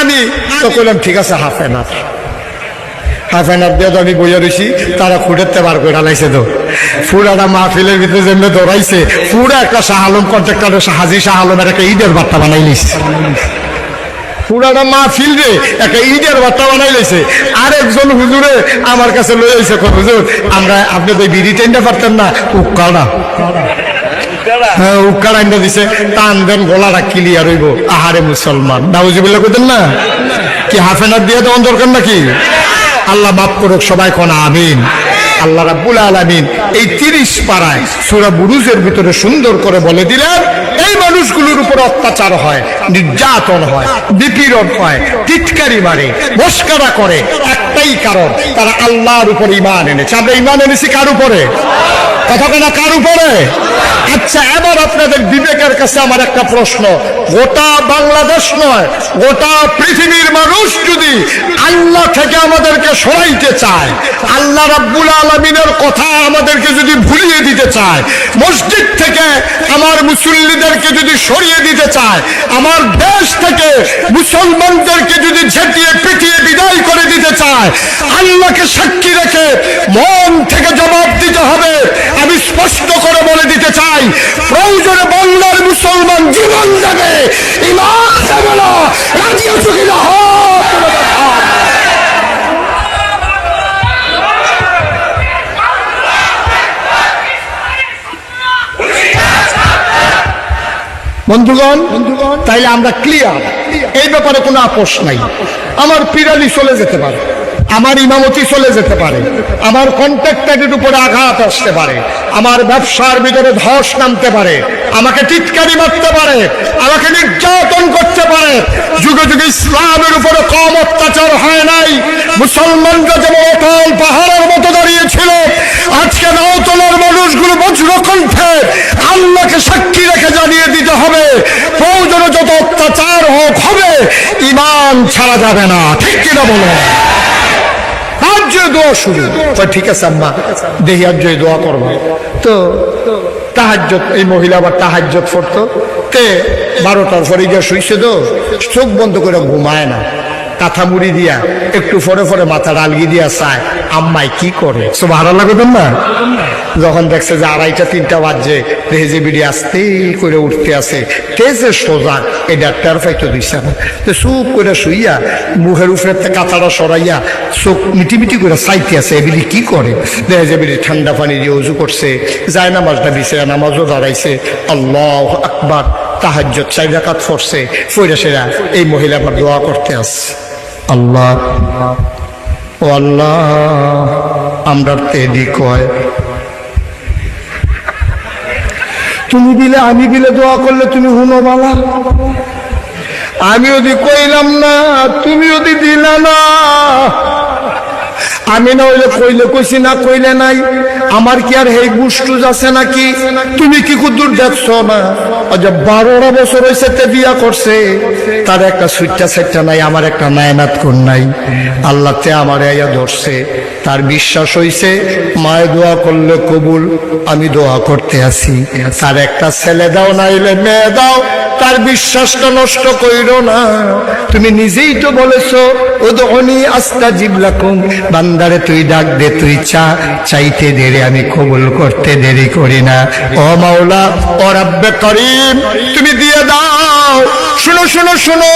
আমি তো করলাম ঠিক আছে half an hour half an hour দিয়ে তো আমি বইয়া রয়েছি তারা খুঁড়েতে বার করে লাইছে তো। ফুরাটা মাহফিলের ভিতরে যেমনি দৌড়াইছে, পুরা একটা শাহ আলম কন্ট্রাক্টরের হাজি শাহ আলমের একটা ঈদের বার্তা বানাই নিছে। পুরাটা মাহফিল রে, একটা ঈদের বার্তা বানাই লাইছে আর একজন হুজুরে আমার কাছে লই আইছে হুজুর, আমরা আপনি তো বিড়ি টেনটা পারতেন না উক্কাড়া হ্যাঁ দিছে, টান দেন ক্লিয়ার হইব। আহারে মুসলমান। কইতেন না? কি দিয়ে দেওয়ার দরকার নাকি? আল্লাহ করুক সবাই কোন, আমিন। আল্লাহ আলামিন এই তিরিশ পাড়ায় সুরা বুরুজের ভিতরে সুন্দর করে বলে দিলেন, এই মানুষগুলোর উপর অত্যাচার হয়, নির্যাতন হয় বিপীড়ন হয়, টিটকারি মারে, মস্কারা করে একটাই কারণ। তারা আল্লাহর উপর ইমান এনেছে। আমরা ইমান এনেছি কার উপরে? কথা কেনা কার উপরে? আচ্ছা এবার আপনাদের বিবেকের কাছে আমার একটা প্রশ্ন। গোটা বাংলাদেশ নয়, গোটা পৃথিবীর মানুষ যদি আল্লাহ থেকে আমাদেরকে সরাইতে চায়, আল্লাহ রাব্বুল আলমিনের কথা আমাদেরকে যদি ভুলিয়ে দিতে চায়, মসজিদ থেকে আমার মুসল্লিদেরকে যদি সরিয়ে দিতে চায়, আমার দেশ থেকে মুসলমানদেরকে যদি ঝেঁটিয়ে পিটিয়ে বিদায় করে দিতে চায় আল্লাহকে সাক্ষী রেখে মন থেকে জবাব দিতে হবে। আমি স্পষ্ট করে বলে দিতে চাই, প্রয়োজনে বাংলার মুসলমান জীবন দেবে ইমান দেবে না রাজি তাইলে আমরা ক্লিয়ার এই ব্যাপারে কোনো আপোষ নাই। আমার পিরালি চলে যেতে পারে। আমার ইমামতি চলে যেতে পারে। আমার কন্ট্রাক্টারের উপরে আঘাত আসতে পারে। আমার ব্যবসার ভিতরে ধস নামতে পারে। আমাকে টিটকারি মারতে পারে। আমাকে নির্যাতন করতে পারে। যুগে যুগে ইসলামের উপরে কম অত্যাচার হয় নাই। মুসলমানরা যেমন অটল পাহাড়ের মতো দাঁড়িয়েছিল, আজকে নওতলার মানুষগুলো বজ্রকণ্ঠে আল্লাহকে সাক্ষী রেখে জানিয়ে দিতে হবে, প্রয়োজনে যত অত্যাচার হোক হবে ইমান ছাড়া যাবে না। ঠিক কিনা বলো? আজ দোয়া শুরু। ঠিক আছে আম্মা, দেহি আজ দোয়া করব। তো তাহাজ্জত এই মহিলা আবার তাহাজ্জত পড়তো। তে বারোটার পরে গিয়ে শুইছে তো, চোখ বন্ধ করে ঘুমায় না। কাঁথা মুড়ি দিয়া, একটু ফরে ফরে মাথা ডালগি দিয়া চায়, আম্মাই কি করে? সো ভালো লাগবেন না? যখন দেখছে যে আড়াইটা, তিনটা বাজছে রেজে বিড়ি আসতে করে উঠতে আসে তেজে সোজা? এই ডাক্তার ফাইতো দিছে না তো চুপ করে শুইয়া, মুখের উপরে কাঁথাটা সরাইয়া, চোখ মিটি মিটি করে চাইতে আছে এবিলি কি করে? রেজে বিড়ি ঠান্ডা পানি দিয়ে উজু করছে, যায় নামাজটা দিছে নামাজও দাঁড়াইছে, আল্লাহ আকবার তাহাজ্জত চাই রাকাত ফরছে, ফইরা সেরা, এই মহিলা আবার দোয়া করতে আসছে আল্লাহ। ও আল্লাহ, আমরা তেদি কয় তুমি দিলে, আমি দিলে দোয়া করলে তুমি হুনো বালা। আমি যদি কইলাম না, তুমি যদি দিলা না আমি না হইলে কইলে কইছি না, কইলে নাই। আমার কি আর হেই বুস্টুজ আছে নাকি? তুমি কি কুদুর দেখছ না? আচ্ছা বারোটা বছর হয়েছে তে বিয়া করছে। তার একটা সুইটটা সেটটা নাই, আমার একটা নায়নাত কোন নাই। আল্লাহ তে আমার আইয়া ধরছে। তার বিশ্বাস হইছে, মায়ে দোয়া করলে কবুল, আমি দোয়া করতে আসি তার একটা ছেলে দাও, নাইলে মেয়ে দাও, তার বিশ্বাসটা নষ্ট কইরো না। তুমি নিজেই তো বলেছ ও দহনি আস্তা জিবলাকুম বান্দারে তুই ডাক দে, তুই চা, চাইতে দেরি আমি কবুল করতে দেরি করি না। ও মাওলা, ও রাব্বে করিম, তুমি দিয়ে দাও। শুনো শুনো শুনো,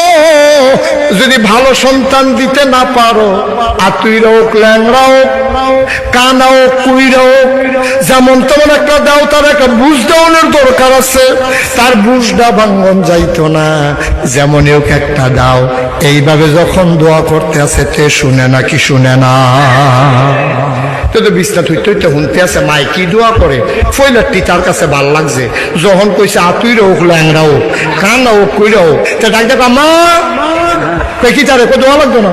যদি ভালো সন্তান দিতে না পারো আতুই হোক ল্যাংরা হোক কানা হোক কুইরা যেমন তেমন একটা দাও, তার একটা বুঝ দেওয়ানোর দরকার আছে। তার বুঝটা ভাঙ্গন যাইতো না যেমন হোক একটা দাও। এইভাবে যখন দোয়া করতে আছে তে শুনে না কি শুনে না। তো তো বিছনা তুই তুই তো শুনতে আছে মাই কি দোয়া করে? ফইলারটি তার কাছে ভালো লাগছে। যখন কইছে আতুই হোক ল্যাংরা হোক কানা হোক, কুইরা হোক, তা ডাক দেখ মা কই কি তারে কো দোয়া লাগতো না?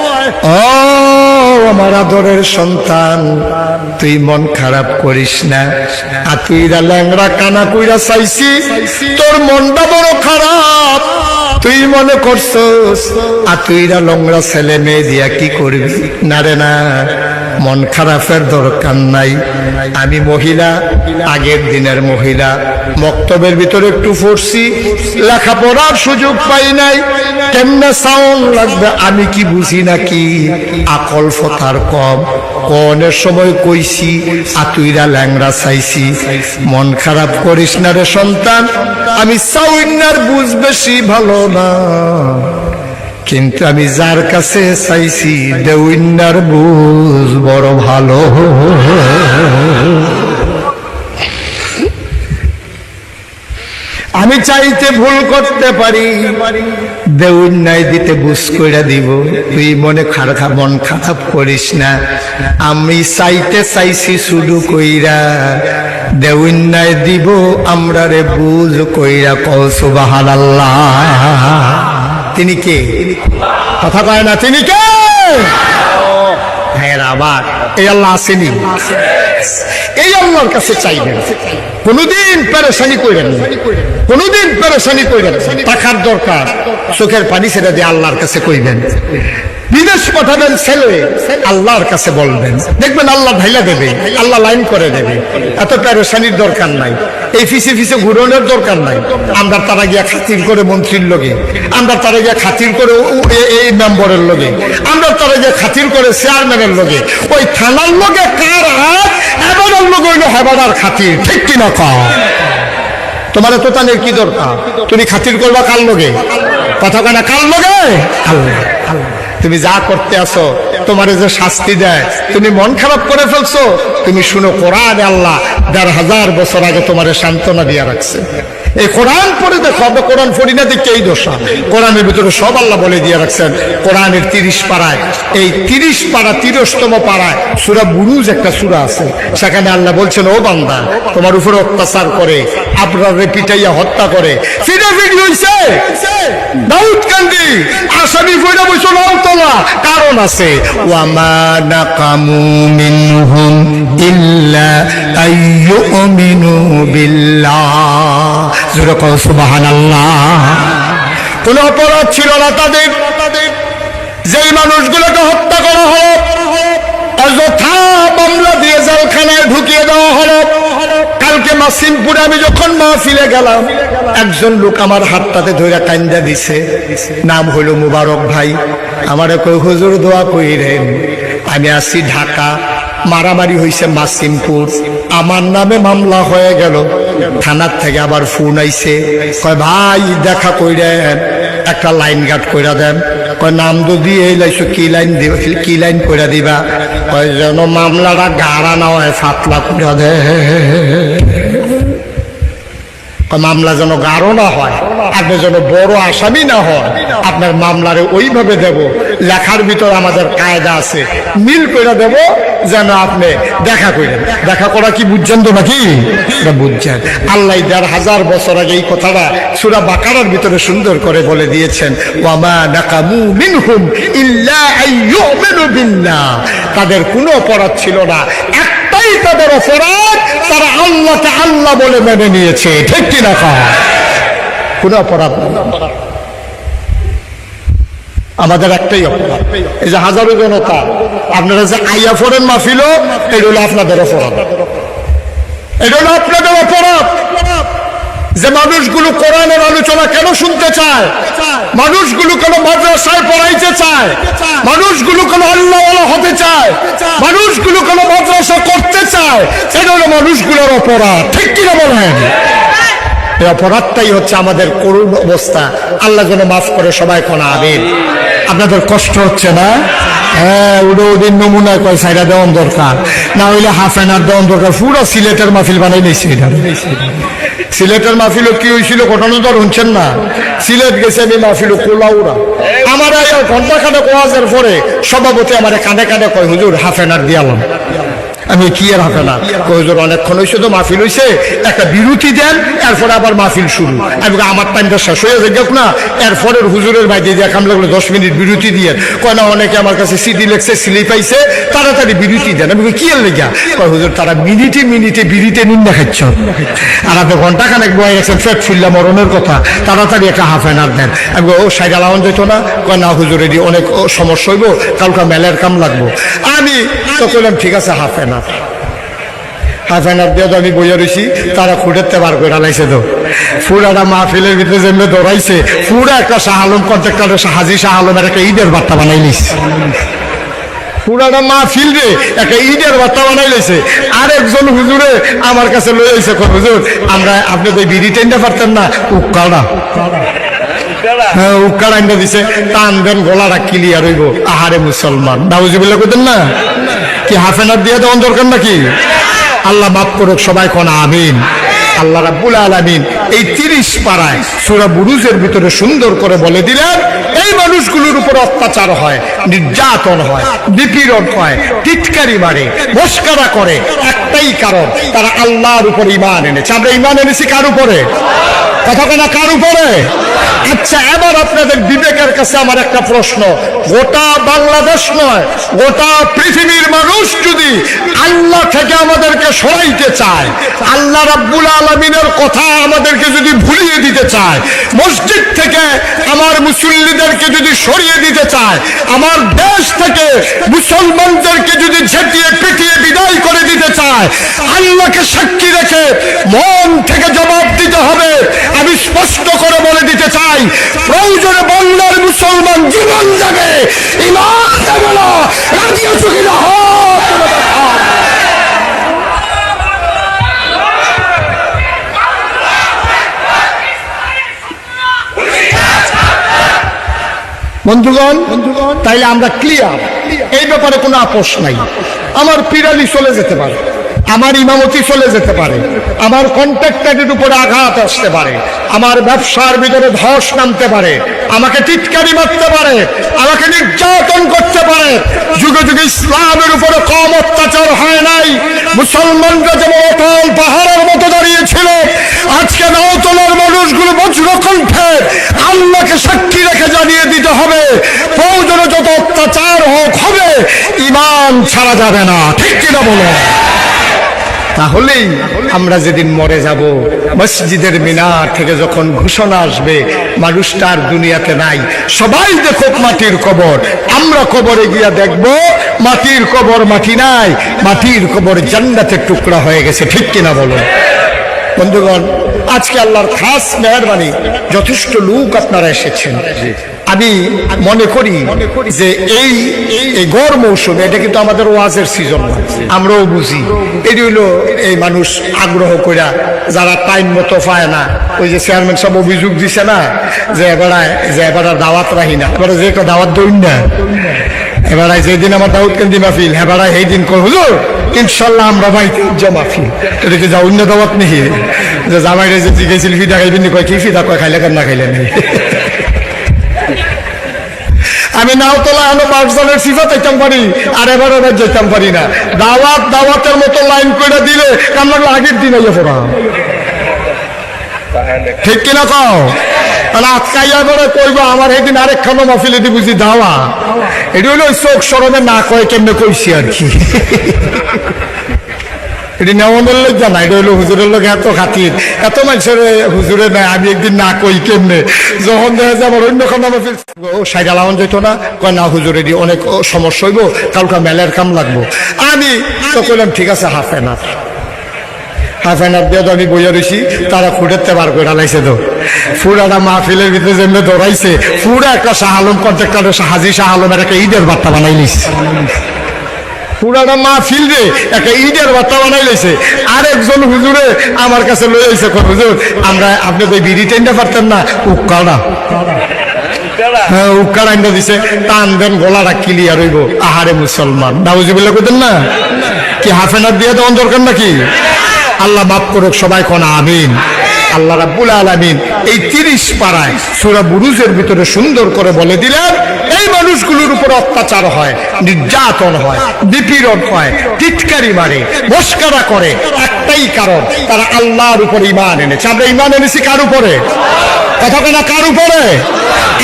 ও, আমার আদরের সন্তান, তুই মন খারাপ করিস না। আর তুইরা ল্যাংরা কানা কুইরা চাইছি, তোর মনটা বড় খারাপ। তুই মনে করছস আর তুইরা লংরা ছেলে মেয়ে দিয়া কি করবি? না রে না। মন খারাপের দরকার নাই। আমি মহিলা, আগের দিনের মহিলা। মক্তবের ভিতরে একটু পড়ছি, লেখাপড়ার সুযোগ পাই নাই। কেমনে সাউন্ড লাগবে, আমি কি বুঝি নাকি? আকল ফতার কম। কনের সময় কইছি আতুইরা ল্যাংরা চাইছি। মন খারাপ করিস না রে সন্তান, আমি সাউন্নার বুঝ বেশি ভালো না। কিন্তু আমি যার কাছে চাইছি দেউন্নার বুঝ বড় ভালো। আমি চাইতে ভুল করতে পারি দেউন নাই দিতে বুঝ কইরা দিব। তুই মনে খারাপ মন খারাপ করিস না। আমি চাইতে চাইছি শুধু কইরা দেউন নাই দিব আমরা রে বুঝ কইরা কৌসু বাহাল তিনি কে? কথা কয় না, তিনি কে? হ্যাঁ আবার এই আল্লাহ আসেনি। এই আল্লাহর কাছে চাইবেন। কোনদিন পেরেশানি কইরেন কোনোদিন পেরেশানি কইরেন না। টাকার দরকার। চোখের পানি সেটা দিয়ে আল্লাহর কাছে কইবেন। বিদেশ পাঠাবেন ছেলে। আল্লাহর কাছে বলবেন। দেখবেন আল্লাহ ঢাইলা দেবে, আল্লাহ লাইন করে দেবে। এত পেরেশানির দরকার নাই। এই ফিসে ফিসে ঘুরনের দরকার নাই। আমরা তারা গিয়া খাতির করে মন্ত্রীর লগে, আমরা তারা গিয়া খাতির করে এই মেম্বরের লগে, আমরা তারা গিয়া খাতির করে চেয়ারম্যানের লগে। ওই থানার লগে কার হাত এবারের লগে হইল হেবাদার খাতির, ঠিক কিনা কও তোমার তো তাদের কি দরকার? তুমি খাতির করবা কার লগে? কথা কেনা কার লগে? আল্লাহ। তুমি যা করতে আসো তোমার যে শাস্তি দেয়, তুমি মন খারাপ করে ফেলছো। তুমি শুনো, কোরআন আল্লাহ দেড় হাজার বছর আগে তোমার সান্ত্বনা দিয়া রাখছে। এই কোরআন পড়ে দেখো, আমরা কোরআন পড়ি না, দেখে এই দোষা কোরআনের ভিতরে সব আল্লাহ বলে দিয়ে রাখছেন, কোরআনের তিরিশ পাড়ায়। এই তিরিশ পাড়া তিরস্তম পাড়ায়, সুরা বুরুজ একটা সুরা আছে। সেখানে আল্লাহ বলছেন, ও বান্দা, তোমার উপরে অত্যাচার করে, আপনার পিটাইয়া হত্যা করে। ফিরে ফিরি হইছে। দাউদ কান্দি আসামি ফিরে বসে তোলা। কারণ আছে ওয়ামা مِنْهُمْ إِلَّا ইল্লা يُؤْمِنُوا بِاللَّهِ। জোরে কও, সুবহানাল্লাহ। কোন অপরাধ ছিল না তাদের। যেই মানুষগুলোকে হত্যা করা হলো অযথা মামলা দিয়ে জেলখানায় ঢুকিয়ে দেওয়া হলো। কালকে মাসিমপুরে আমি যখন মাহফিলে গেলাম, একজন লোক আমার হাতটাতে ধরে কান্দা দিছে। নাম হলো মুবারক ভাই। আমার কই হুজুর, দোয়া কইরেন। আমি আসি ঢাকা। মারামারি হয়েছে মাসিমপুর। আমার নামে মামলা হয়ে গেল। থানার থেকে আবার ফোন আইছে। কয়, ভাই, দেখা কইরেন। একটা লাইন গার্ড করে দেন। কয়, নাম তো দিয়ে লাইছো, কি লাইন দিব, কি লাইন করে দিবা? কয়, যেন মামলাটা গাড়া না হয় সাতলা করে দে মামলা যেন গাঢ় না হয়, আপনি যেন বড় আসামি না হয় আপনার মামলারে ওইভাবে দেব, লেখার ভিতর আমাদের কায়দা আছে, মিল করে দেব, যেন আপনি দেখা করেন দেখা করা কি বুঝছেন তো নাকি? বুঝছেন। আল্লাহ দেড় হাজার বছর আগে এই কথাটা সুরা বাকারার ভিতরে সুন্দর করে বলে দিয়েছেন, ওয়ামা নাকামু মিনহুম ইল্লা তাদের কোনো অপরাধ ছিল না তাদের অপরাধ তারা আল্লাহকে আল্লাহ বলে মেনে নিয়েছে। ঠিক কিনা কয় কোনো অপরাধ আমাদের একটাই অপরাধ। এই যে হাজারো জনতা, আপনারা যে আইয়া ফোরেন মাফিল এটা হলো আপনাদের অপরাধ। এটা হলো আপনাদের অপরাধ। যে মানুষগুলো কোরআনের আলোচনা কেন শুনতে চায়? মানুষগুলো কেন মাদ্রাসায় পড়াইতে চায়? মানুষগুলো কেন আল্লাহ হতে চায়? মানুষগুলো কেন মাদ্রাসা করতে চায়? এটা হলো মানুষগুলোর অপরাধ। ঠিক কিনা বলেন? এই অপরাধটাই হচ্ছে আমাদের করুণ অবস্থা। আল্লাহ যেন মাফ করে সবাই কোনা আবেন আপনাদের কষ্ট হচ্ছে না? হ্যাঁ ওটা ওদের নমুনায় কয় সাইডা দেওয়ান দরকার। না হইলে হাফ আওয়ার দেওয়ান দরকার। পুরো সিলেটের মাহফিল বানাই নিয়েছে এটা। সিলেটের মাহফিল কি হয়েছিল ঘটনা তো শুনছেন না। সিলেট গেছে আমি মাহফিল কোলাউরা আমার ঘণ্টা খানে কোয়াজের পরে সভাপতি আমার কানে কানে কয়, হুজুর, হাফ এনার দিয়ালাম আমি কি আর হবে না? হুজুর অনেকক্ষণ হয়েছে তো মাহফিল হয়েছে একটা বিরতি দেন, এরপরে আবার মাহফিল শুরু। আমি আমার টাইমটা শেষ হয়ে যাক না। এরপরে হুজুরের বাইরে দেখাম লাগল, দশ মিনিট বিরতি দিয়ে। কয়, না, অনেকে আমার কাছে সিডি লেখছে স্লিপ পাইছে, তাড়াতাড়ি বিরতি দেন। আমি কি আর লেগা? কয়, হুজুর, তারা মিনিটে মিনিটে বিরিতে নিন দেখাচ্ছ। আর আপনি ঘণ্টা খানেক বয়ে গেছেন ফেট ফুললা মরণের কথা। তাড়াতাড়ি একটা হাফ এন দেন। আমি ও, সাইড আলাওয়ান যেত না? কয়, না, হুজুর, এটি অনেক সমস্যা হইব, কালকা মেলার কাম লাগবো। আমি তো কইলাম, ঠিক আছে half an hour half an দিয়ে আমি বইয়া রয়েছি তারা খুঁড়েতে বার করে লাইছে তো। ফুরাটা মাহফিলের ভিতরে যেমনি দৌড়াইছে পুরা একটা শাহ আলম কন্ট্রাক্টরের হাজি শাহ আলমের একটা ঈদের বার্তা বানাই নিস পুরাটা মাহফিল রে, একটা ঈদের বার্তা বানাই লইছে আর একজন হুজুরে আমার কাছে লই আইছে হুজুর, আমরা আপনি তো বিড়ি টেনতে পারতেন না উক্কাড়া হ্যাঁ দিছে, টান দেন হইব। আহারে মুসলমান। কইতেন না? কি হাফেনার দিয়ে দেওয়ার দরকার নাকি? আল্লাহ মাফ করুক, সবাই আমিন। আল্লাহ আলামিন এই তিরিশ পাড়ায় সুরা বুরুজের ভিতরে সুন্দর করে বলে দিলেন, এই মানুষগুলোর উপর অত্যাচার হয়, নির্যাতন হয়, নিপীড়ন হয়, টিটকারি মারে, মস্কারা করে। একটাই কারণ, তারা আল্লাহর উপর ইমান এনেছে। আমরা ইমান এনেছি কার উপরে? কথা কেনা কার উপরে? আচ্ছা এবার আপনাদের বিবেকের কাছে আমার একটা প্রশ্ন। গোটা বাংলাদেশ নয়, গোটা পৃথিবীর মানুষ যদি আল্লাহ থেকে আমাদেরকে সরাইতে চায়, আল্লাহ রাব্বুল আলমিনের কথা আমাদেরকে যদি ভুলিয়ে দিতে চায়, মসজিদ থেকে আমার মুসল্লিদেরকে যদি সরিয়ে দিতে চায়, আমার দেশ থেকে মুসলমানদেরকে যদি ঝেঁটিয়ে পিটিয়ে বিদায় করে দিতে চায়, আল্লাহকে সাক্ষী রেখে মন থেকে জবাব দিতে হবে। আমি স্পষ্ট করে বলে দিতে চাই প্রয়োজনে বাংলার মুসলমান জীবন যাবে। দেখাও। বন্ধুগণ, তাইলে আমরা ক্লিয়ার এই ব্যাপারে কোনো আপোষ নাই। আমার পিরালি চলে যেতে পারে। আমার ইমামতি চলে যেতে পারে, আমার কন্ট্রাক্টারের উপরে আঘাত আসতে পারে, আমার ব্যবসার ভিতরে ধস নামতে পারে, আমাকে টিটকারি মারতে পারে, আমাকে নির্যাতন করতে পারে। যুগে যুগে ইসলামের উপরে কম অত্যাচার হয় নাই। মুসলমানরা যেমন অটল পাহাড়ের মতো দাঁড়িয়েছিল আজকে নওতলার মানুষগুলো বজ্র কণ্ঠে আল্লাহকে সাক্ষী রেখে জানিয়ে দিতে হবে প্রয়োজনে যত অত্যাচার হোক, হবে, ইমান ছাড়া যাবে না। ঠিক কিনা বলো? তাহলেই আমরা যেদিন মরে যাব, মসজিদের মিনার থেকে যখন ঘোষণা আসবে মানুষটার দুনিয়াতে নাই। সবাই দেখো মাটির কবর। আমরা কবরে গিয়া দেখব, মাটির কবর মাটি নাই, মাটির কবর জান্নাতের টুকরা হয়ে গেছে। ঠিক কিনা বলো বন্ধুগণ আজকে আল্লাহর খাস মেহরবানি যথেষ্ট লোক আপনারা এসেছেন। আমি মনে করি যে এই এই গড় মৌসুমে এটা কিন্তু আমাদের ওয়াজের সিজন আমরাও বুঝি। এটি হইল এই মানুষ আগ্রহ কইরা যারা টাইম মতো পায় না ওই যে চেয়ারম্যান সব অভিযোগ দিছে না যে এবারে যে এবারে দাওয়াত রাহি না। এবারে যে একটা দাওয়াত দইন না। এবারে যেদিন আমার দাউদ কেন্দ্রি মাহফিল এবারে সেই দিন কর হুজুর ইনশাল্লাহ আমরা মাহফিল এটা কি যা অন্য দাওয়াত নেই। যে জামাইরে যে জিজ্ঞেছিল ফিদা খাইবেন কয় কি ফিদা, কয় খাইলে কেন না খাইলে নেই আমি নাও তোলা আনো পাঁচজনের সিফা চাইতাম পারি, আর এবার এবার যেতাম পারি না। দাওয়াত, দাওয়াতের মতো লাইন করে দিলে আমরা আগের দিন আইয়া পড়া। ঠিক কিনা কও? তাহলে আজকাইয়া করে কইব, আমার সেদিন আরেকখানো মাহফিলে দি বুঝি দাওয়া। এটি হলো চোখ সরমে না কয়ে কেমনে কইছি আর কি। এটি নেওয়ানোর লোক জানা এটা হলো হুজুরের লোক এত খাতির। এত মানুষের হুজুরে নাই, আমি একদিন না কই কেমনে। যখন দেখা যায় আমার অন্য কোনো মাহফিল ও সাইড আলাওয়ান যেত না, কয় না হুজুর অনেক সমস্যা হইব, কালকা মেলের কাম লাগবো। আমি তো কইলাম, ঠিক আছে, হাফ এন হাফ আওয়ার দিয়ে আমি বইয়া রয়েছি তারা খুঁড়েতে বার করে লাইছে তো। ফুরাটা মাহফিলের ভিতরে যেমনি দৌড়াইছে পুরা একটা শাহ আলম কন্ট্রাক্টরের হাজি শাহ আলমের একটা ঈদের বার্তা বানাই নিস পুরাটা মাহফিল রে, একটা ঈদের বার্তা বানাই লইছে আর একজন হুজুরে আমার কাছে লই আইছে হুজুর, আমরা, আপনি তো বিড়ি টেনতে পারতেন না উক্কাড়া হ্যাঁ উক্কাড়া আইনা দিছে। টান দেন, গলাটা ক্লিয়ার হইব। আহারে মুসলমান। দাউজিবিল্লা কইতেন না? কি হাফেনার দিয়ে দেওয়ার দরকার নাকি? আল্লাহ মাফ করুক, সবাই কোন আমিন। আল্লাহ রাব্বুল আলামিন এই তিরিশ পাড়ায় সুরা বুরুজের ভিতরে সুন্দর করে বলে দিলেন, এই মানুষগুলোর উপর অত্যাচার হয়, নির্যাতন হয়, নিপীড়ন হয়, টিটকারি মারে, মস্কারা করে। একটাই কারণ, তারা আল্লাহর উপর ইমান এনেছে। আমরা ইমান এনেছি কার উপরে? কথা কেনা কার উপরে?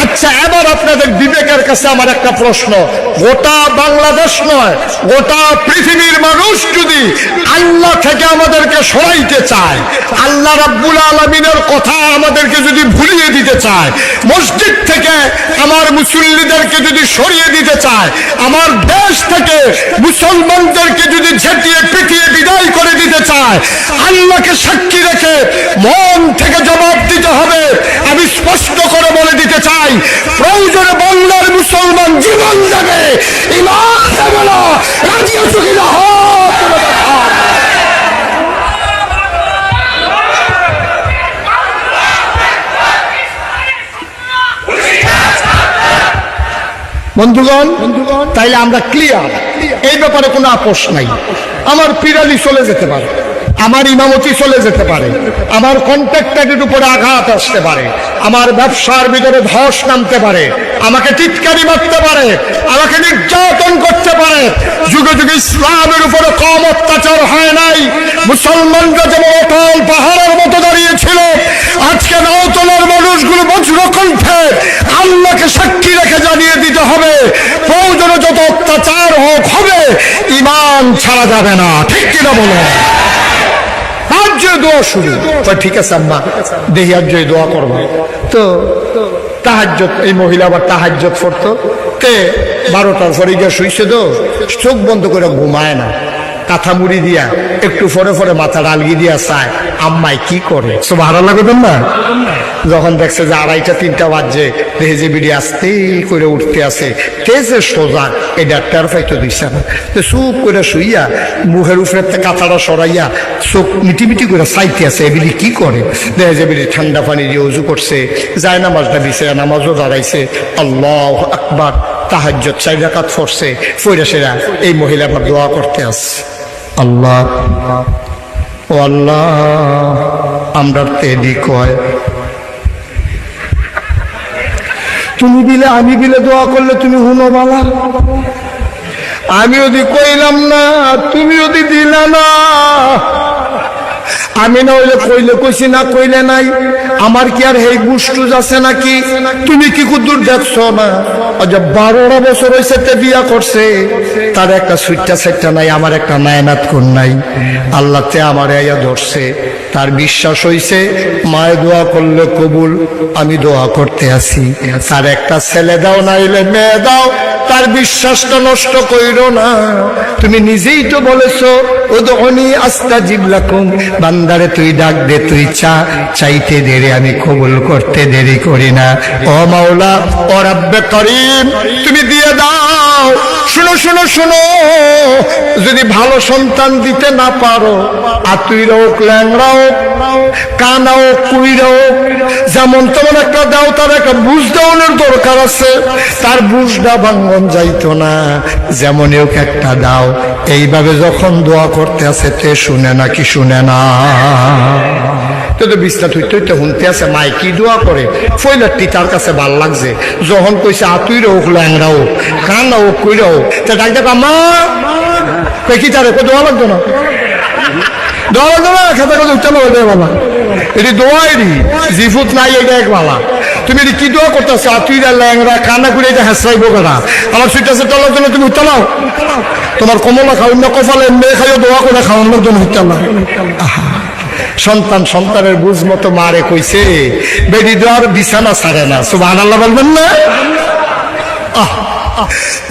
আচ্ছা এবার আপনাদের বিবেকের কাছে আমার একটা প্রশ্ন। গোটা বাংলাদেশ নয়, গোটা পৃথিবীর মানুষ যদি আল্লাহ থেকে আমাদেরকে সরাইতে চায়, আল্লাহ রাব্বুল আলমিনের কথা আমাদেরকে যদি ভুলিয়ে দিতে চায়, মসজিদ থেকে আমার মুসল্লিদেরকে যদি সরিয়ে দিতে চায়, আমার দেশ থেকে মুসলমানদেরকে যদি ঝেঁটিয়ে পিটিয়ে বিদায় করে দিতে চায়, আল্লাহকে সাক্ষী রেখে মন থেকে জবাব দিতে হবে। আমি স্পষ্ট করে বলে দিতে চাই, প্রয়োজনে বাংলার মুসলমান জীবন দেবে ইমান না বন্ধুগণ, তাইলে আমরা ক্লিয়ার এই ব্যাপারে কোনো আপোষ নাই। আমার পিরালি চলে যেতে পারে। আমার ইমামতি চলে যেতে পারে। আমার কন্ট্রাক্টারের উপরে আঘাত আসতে পারে। আমার ব্যবসার ভিতরে ধস নামতে পারে। আমাকে টিটকারি মারতে পারে। আমাকে নির্যাতন করতে পারে। যুগে যুগে ইসলামের উপরে কম অত্যাচার হয় নাই। মুসলমানরা যেমন অটল পাহাড়ের মতো দাঁড়িয়েছিল আজকে নৌতলার মানুষগুলো বজ্র কণ্ঠে আল্লাহকে সাক্ষী রেখে জানিয়ে দিতে হবে, প্রয়োজনে যত অত্যাচার হোক, হবে। ইমান ছাড়া যাবে না। ঠিক কিনা বলো আজ দোয়া শুরু। তো ঠিক আছে আম্মা দেহি আর জয় দোয়া করব। তো তাহাজ্জত এই মহিলা আবার তাহাজ্জত পড়তো তে বারোটার পরে গিয়ে শুইছে তো চোখ বন্ধ করে ঘুমায় না। কাঁথা মুড়ি দিয়া, একটু ফরে ফরে মাথা ডালগি দিয়া চায়, আম্মাই কি করে? তো ভালো লাগবেন না? যখন দেখছে যে আড়াইটা, তিনটা বাজছে যে বিড়ি আসতে করে উঠতে আসে তেজে সোজা? এটা টের পাইতে দিছে না। তো চুপ করে শুইয়া, মুখের উপরে কাঁথাটা সরাইয়া, চোখ মিটি মিটি করে চাইতে আছে এবিলি কি করে? যে বিড়ি ঠান্ডা পানি দিয়ে উজু করছে, যায় নামাজটা দিছে নামাজও দাঁড়াইছে, আল্লাহ আকবার তাহাজ্জত চাই রাকাত ফরছে ফইরা সেরা, এই মহিলা আবার দোয়া করতে আসছে আল্লাহ। ও আল্লাহ, আমরা তেদি কয় তুমি দিলে, আমি দিলে দোয়া করলে তুমি হুনো বালা। আমি যদি কইলাম না তুমি যদি দিলা না। আমি না হইলে কইলে কইছি না, কইলে নাই। আমার কি আর হেই বুস্টুজ আছে নাকি? তুমি কি কুদ্দুর দেখছ না? আচ্ছা বারোটা বছর হয়েছে তে বিয়া করছে। তার একটা সুইটটা সেটটা নাই, আমার একটা নায়নাত কোন নাই। আল্লাহ তে আমার আইয়া ধরছে। তার বিশ্বাস হইছে, মায়ে দোয়া করলে কবুল, আমি দোয়া করতে আসি তার একটা ছেলে দাও না নাইলে মেয়ে দাও। তার বিশ্বাসটা নষ্ট কইরো না। তুমি নিজেই তো বলেছ ওদনি আস্তা জিবলাকুম বান্দারে তুই ডাক দে, তুই চা। চাইতে দেরি আমি কবুল করতে দেরি করি না। ও মাওলা, ও রাব্বে করিম, তুমি দিয়ে দাও। শুনো শুনো শুনো। যদি ভালো সন্তান দিতে না পারো, আতুইরা হোক ল্যাংরা হোক, কানা হোক, কুইরা হোক, যেমন তেমন একটা দাও, তার একটা বুঝ দেওয়ানোর দরকার আছে। তার বুঝটা ভাঙ্গন যাইতো না যেমন হোক একটা দাও। এইভাবে যখন দোয়া করতে আছে তে শুনে না কি শুনে না। তো তো বিছনা তুই তুই শুনতে আছে, মাই কি দোয়া করে? ফইলারটি তার কাছে ভালো লাগছে। যখন কইছে আতুই হোক ল্যাংরা হোক কান্না হোক কইরা হোক তা ডাক দেখ মা কই, কি তারে, কই, দোয়া লাগতো না? দোয়া লাগতো না? খেতে কথা উঠতে হবে বাবা। এটি দোয়াইরি জিফুত নাই, এটা এক বাবা তুমি এটি কি দোয়া করতেছো? আতুইরা ল্যাংরা কান্না করে এটা হেসরাইব কেনা আমার সুইট আছে চলার জন্য তুমি উঠতে নাও। তোমার কমলা খাও না কপালে মেয়ে খাইও দোয়া করে খাওয়ানোর জন্য না আহা। সন্তান সন্তানের বুঝ মতো মারে কইছে বেডি দেওয়ার বিছানা ছাড়ে না। সুবাহ আল্লাহ বলবেন না? আহ,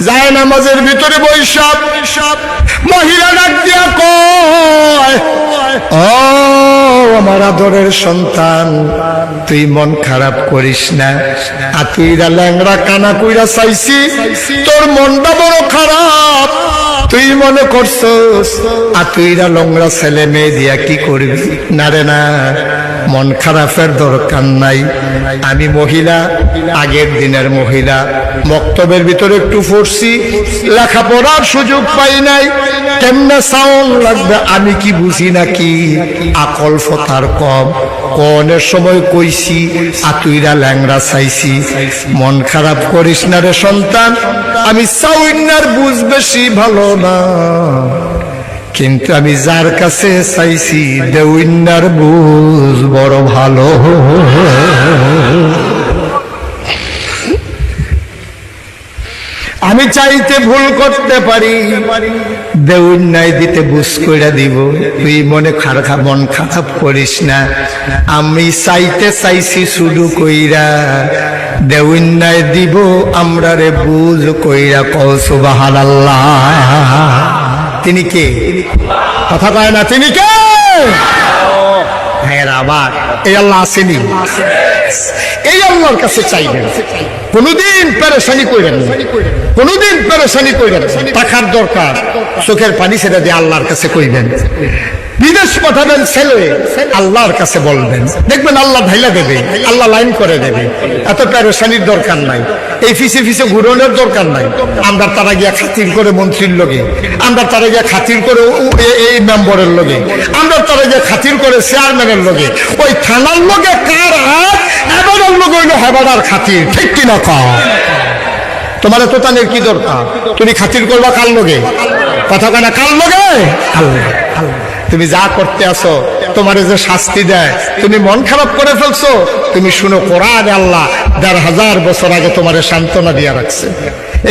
যায় নামাজের ভিতরে বৈশাখ মহিলা ডাক দিয়া কয় ও আমার আদরের সন্তান তুই মন খারাপ করিস না। আর আতুইরা ল্যাংরা কানা কইরা চাইছি তোর মনটা বড় খারাপ। তুই মনে করছস তুইরা লংরা ছেলে মেয়ে দিয়া কি করবি? না রে না। মন খারাপের দরকার নাই। আমি মহিলা, আগের দিনের মহিলা। বক্তব্যের ভিতরে একটু পড়ছি, লেখাপড়ার সুযোগ পাই নাই। কেমনে সাউন্ড লাগবে আমি কি বুঝি নাকি? আকল ফতার কম। কনের সময় কইছি আতুইরা ল্যাংরা চাইছি। মন খারাপ করিস না রে সন্তান, আমি সাউন্নার বুঝ বেশি ভালো না। কিন্তু আমি যার কাছে চাইছি দেউন্নার বুঝ বড় ভালো। আমি চাইতে ভুল করতে পারি দেউন্নায় দিতে বুঝ কইরা দিব। তুই মনে খারাপ মন খারাপ করিস না। আমি চাইতে চাইছি শুধু কইরা দেউন্নায় দিব আমরা রে বুঝ কইরা কৌসু আল্লাহ তিনি কে? কথা কয় না, তিনি কে? হ্যাঁ আবার এই আল্লাহ আসেনি। এই আল্লাহর কাছে চাইবেন। কোনদিন পেরেশানি কইরেন কোনোদিন পেরেশানি কইরেন না। টাকার দরকার। চোখের পানি সেটা দিয়ে আল্লাহর কাছে কইবেন। বিদেশ পাঠাবেন ছেলে। আল্লাহর কাছে বলবেন। দেখবেন আল্লাহ ঢাইলা দেবে, আল্লাহ লাইন করে দেবে। এত পেরেশানির দরকার নাই। এই ফিসে ফিসে ঘুরনের দরকার নাই। আমরা তারা গিয়া খাতির করে মন্ত্রীর লগে, আমরা তারা গিয়া খাতির করে এই মেম্বরের লগে, আমরা তারা গিয়া খাতির করে চেয়ারম্যানের লগে। ওই থানার লগে কার হাত, এবারের লগে হইল হেবাদার খাতির। ঠিক কিনা কও? তোমার এত তানের কি দরকার? তুমি খাতির করবা কার লগে? কথা কেনা কার লগে? কার লগে? তুমি যা করতে আসো তোমার যে শাস্তি দেয়, তুমি মন খারাপ করে ফেলছো, তুমি শুনো কোরআন আল্লাহ দেড় হাজার বছর আগে তোমার সান্ত্বনা দিয়া রাখছে।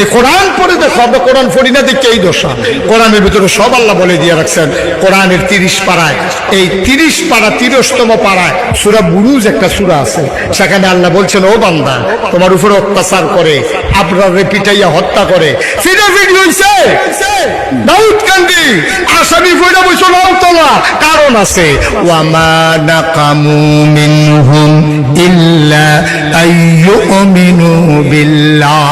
এই কোরআন পড়ে দেখো আমরা কোরআন পড়ি না, দেখে এই দশা কোরআনের ভিতরে সব আল্লাহ বলে দিয়ে রাখছেন, কোরআনের তিরিশ পাড়ায়। এই তিরিশ পাড়া তিরশতম পাড়ায় সুরা বুরুজ একটা সুরা আছে, সেখানে আল্লাহ বলছেন, ও বান্দা, তোমার উপরে অত্যাচার করে আপনার পিটাইয়া হত্যা করে। ফিরি হইছে। দাউদ কান্দি আসামি ফইরা বইছো লাউতলা কারণ আছে ওয়ামা নাকামু মিনহুম ইল্লা আইয়ুমিনু বিল্লাহ।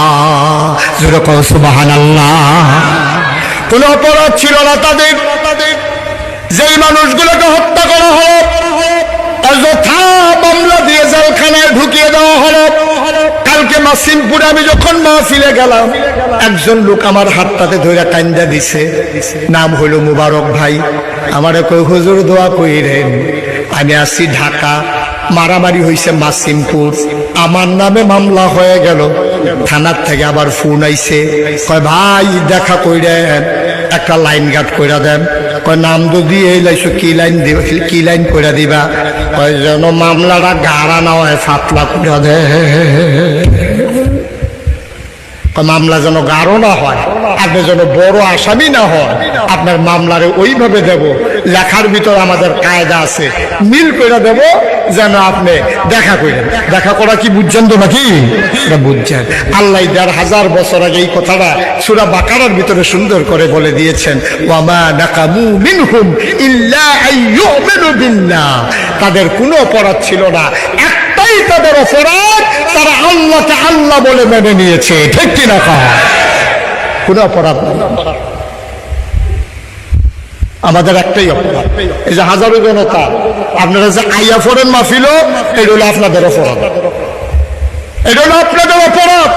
জোরে কও, সুবহানাল্লাহ। কোন অপরাধ ছিল না তাদের। যেই মানুষগুলোকে হত্যা করা হলো আমি গেলাম, একজন লোক হাতটাতে দিছে। নাম ভাই। আমারে দোয়া আসি ঢাকা। মারামারি হয়েছে মাসিমপুর। আমার নামে মামলা হয়ে গেল। থানার থেকে আবার ফোন আইছে। কয়, ভাই, দেখা কইরেন। একটা লাইন গার্ড করে দেন কয়, নাম তো দিয়ে লাইছো কি লাইন দিবা? কি লাইন করে দিবা? কয়, যেন মামলাটা গাড়া না হয় ফাতলা করে দে। মামলা যেন গাঢ় না হয় আপনি যেন বড় আসামি না হয়, আপনার মামলারে ওইভাবে দেব। লেখার ভিতর আমাদের কায়দা আছে। মিল করে দেব যেন আপনি দেখা করেন দেখা করা কি বুঝছেন তো নাকি? বুঝছেন। আল্লাহ দেড় হাজার বছর আগে এই কথাটা সুরা বাকারার ভিতরে সুন্দর করে বলে দিয়েছেন ওয়ামা নাকামু মিনহুম ইল্লা আইয়ুমিনু বিল্লাহ। তাদের কোনো অপরাধ ছিল না। একটাই তাদের অপরাধ, তারা আল্লাহকে আল্লাহ বলে মেনে নিয়েছে। ঠিক কিনা কোনো অপরাধ আমাদের একটাই অপরাধ। এই যে হাজারো জনতা, আপনারা যে আইয়া ফোরেন মাহফিল এটা হলো আপনাদের অপরাধ। এটা হলো আপনাদের অপরাধ।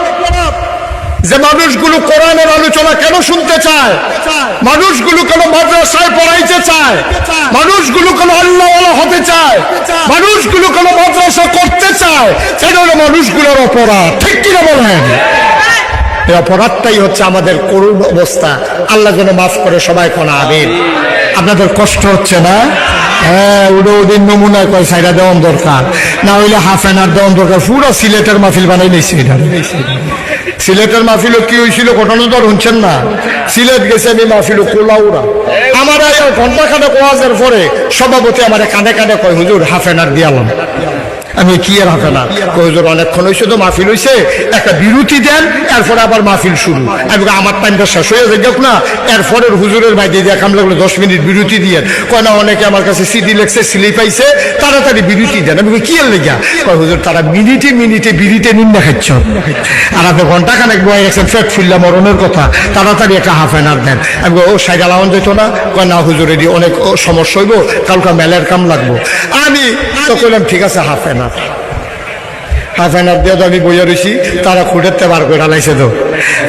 যে মানুষগুলো কোরআনের আলোচনা কেন শুনতে চায়? মানুষগুলো কেন মাদ্রাসায় পড়াইতে চায়? মানুষগুলো কেন আল্লাহ হতে চায়? মানুষগুলো কেন মাদ্রাসা করতে চায়? এটা হলো মানুষগুলোর অপরাধ। ঠিক কিনা বলেন? এই অপরাধটাই হচ্ছে আমাদের করুণ অবস্থা। আল্লাহ যেন মাফ করে সবাই কোন আবেন আপনাদের কষ্ট হচ্ছে না? হ্যাঁ ওটা ওদের নমুনায় কয় সাইডা দেওয়ান দরকার। না হইলে হাফ এন আর দেওয়ান দরকার। পুরো সিলেটের মাহফিল বানাই নিয়েছে এটা। সিলেটের মাহফিলও কি হয়েছিল ঘটনা তো শুনছেন না। সিলেট গেছে আমি মাহফিল কোলাউড়া। আমার ঘণ্টা খানে কোয়াজের পরে সভাপতি আমার কানে কানে কয়, হুজুর হাফ এন আর দিয়ালাম আমি কি আর হবে না? হুজুর অনেকক্ষণ হয়েছে তো মাহফিল হয়েছে একটা বিরতি দেন, এরপরে আবার মাহফিল শুরু। আমি আমার টাইমটা শেষ হয়ে যাক না। এরপরের হুজুরের ভাই দিয়ে দেখাম লাগল, দশ মিনিট বিরতি দিয়ে। কয়, না, অনেকে আমার কাছে সিডি লেখছে স্লিপ পাইছে, তাড়াতাড়ি বিরতি দেন। আমি কি আর লেগা? কয়, হুজুর, তারা মিনিটে মিনিটে বিরিতে নিন দেখাচ্ছ আর আপনি ঘণ্টা খানেক বয়ে গেছেন ফেট ফুললা মরণের কথা। তাড়াতাড়ি একটা হাফ এন আর দেন। আমি ও সাইড আলাওয়ান যেত না? কয়, না, হুজুর, এটি অনেক সমস্যা হইব, কালকে মেলের কাম লাগবো। আমি তো কইলাম, ঠিক আছে হাফ এন হাফ এন দিয়ে আমি বইয়া রয়েছি তারা খুঁটেতে বার করে লাইছে তো।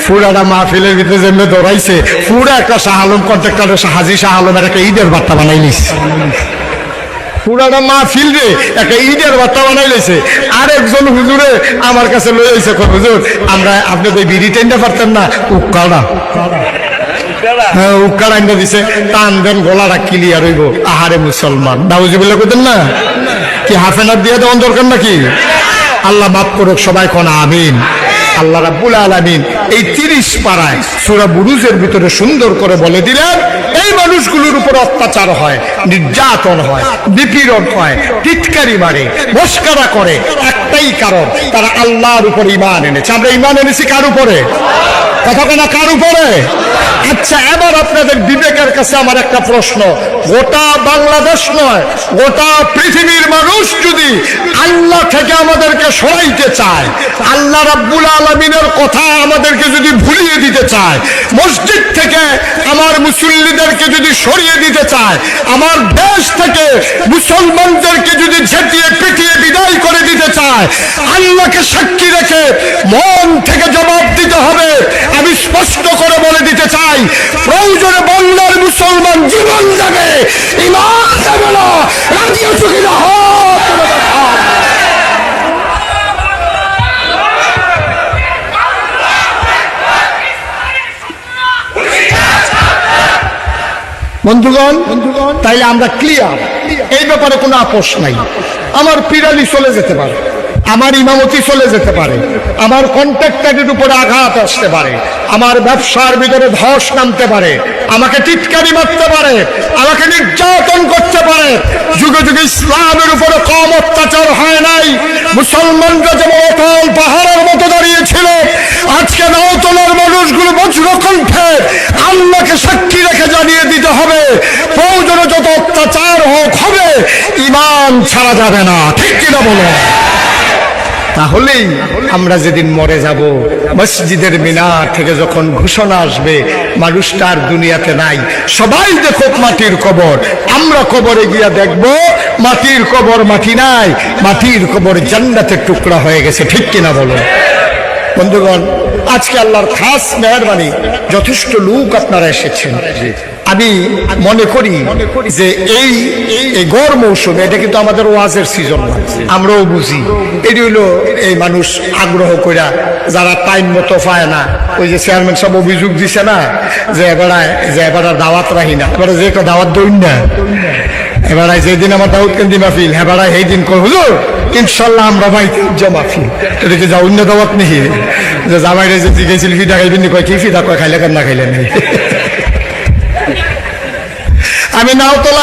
ফুরাটা মাহফিলের ভিতরে যেমনি দৌড়াইছে পুরা একটা শাহ আলম কন্ট্রাক্টর হাজি শাহ আলমের একটা ঈদের বার্তা বানাই নিস পুরাটা মাহফিল রে একটা ঈদের বার্তা বানাই লইছে। আর একজন হুজুরে আমার কাছে লই আইছে কয়, হুজুর আমরা আপনি তো বিড়ি টেনতে পারতেন না উক্কাড়া হ্যাঁ উক্কাড়া আইনা দিছে টান দেন গলাটা ক্লিয়ার হইব। আহারে মুসলমান। দাউজিবুল্লাহ কইতেন না? কি হাফ এন দিয়ে দেওয়ার দরকার নাকি? আল্লাহ মাফ করুক সবাই কোন আমিন। আল্লাহ রাব্বুল আলামিন এই তিরিশ পাড়ায় সুরা বুরুজের ভিতরে সুন্দর করে বলে দিলেন, এই মানুষগুলোর উপর অত্যাচার হয়, নির্যাতন হয়, নিপীড়ন হয়, টিটকারি মারে, মস্কারা করে। একটাই কারণ, তারা আল্লাহর উপর ইমান এনেছে। আমরা ইমান এনেছি কার উপরে? কথা কেনা কার উপরে? আচ্ছা এবার আপনাদের বিবেকের কাছে আমার একটা প্রশ্ন। গোটা বাংলাদেশ নয়, গোটা পৃথিবীর মানুষ যদি আল্লাহ থেকে আমাদেরকে সরাইতে চায়, আল্লাহ রাব্বুল আলমিনের কথা আমাদেরকে যদি ভুলিয়ে দিতে চায়, মসজিদ থেকে আমার মুসল্লিদেরকে যদি সরিয়ে দিতে চায়, আমার দেশ থেকে মুসলমানদেরকে যদি ঝেঁটিয়ে পিটিয়ে বিদায় করে দিতে চায়, আল্লাহকে সাক্ষী রেখে মন থেকে জবাব দিতে হবে। আমি স্পষ্ট করে বলে দিতে চাই, প্রয়োজনে বাংলার মুসলমান জীবন দেবে ইমান দেবে না রাজি আছো হাত তুলে দেখাও। বন্ধুগণ বন্ধুগণ তাইলে আমরা ক্লিয়ার এই ব্যাপারে কোনো আপোষ নাই। আমার পিরালি চলে যেতে পারে আমার ইমামতি চলে যেতে পারে আমার কন্ট্রাক্টারের উপরে আঘাত আসতে পারে। আমার ব্যবসার ভিতরে ধস নামতে পারে, আমাকে টিটকারি মারতে পারে, আমাকে নির্যাতন করতে পারে। যুগে যুগে ইসলামের উপরে কম অত্যাচার হয় নাই। মুসলমানরা যেমন অটল পাহাড়ের মতো দাঁড়িয়েছিল আজকে নওতলার মানুষগুলো বজ্র কণ্ঠে আল্লাহকে সাক্ষী রেখে জানিয়ে দিতে হবে, প্রয়োজনে যত অত্যাচার হোক হবে ইমান ছাড়া যাবে না। ঠিক কিনা বলো তাহলেই আমরা যেদিন মরে যাব, মসজিদের মিনার থেকে যখন ঘোষণা আসবে মানুষটা আর দুনিয়াতে নাই। সবাই দেখুক মাটির কবর। আমরা কবরে গিয়া দেখব, মাটির কবর মাটি নাই, মাটির কবর জান্নাতের টুকরা হয়ে গেছে। ঠিক কিনা বলো? বন্ধুগণ, আজকে আল্লাহর খাস মেহরবানি, যথেষ্ট লোক আপনারা এসেছেন। আমি মনে করি যে এই এই গড় মৌসুমে এটা কিন্তু আমাদের ওয়াজের সিজন আমরাও বুঝি। এটি হইল এই মানুষ আগ্রহ কইরা যারা টাইম মতো পায় না। ওই যে চেয়ারম্যান সব অভিযোগ দিছে না যে এবারায় যে এবার দাওয়াত রাহি না। এবারে যে দাওয়াত দইন না। এবার যেদিন আমার দাউদ কেন্দ্রি মাহফিল হেবারা এই দিন কই হুজুর ইনশাল্লাহ আমরা ভাই জমা ফিল এটা কি যা অন্য দাওয়াত নেই? যে জামাইরে যে জিজ্ঞেছিল ফিদা খাইবেন কয়, কি ফিদা? কয়, খাইলে কেন না? খাইলে নেই আমি নাও তোলা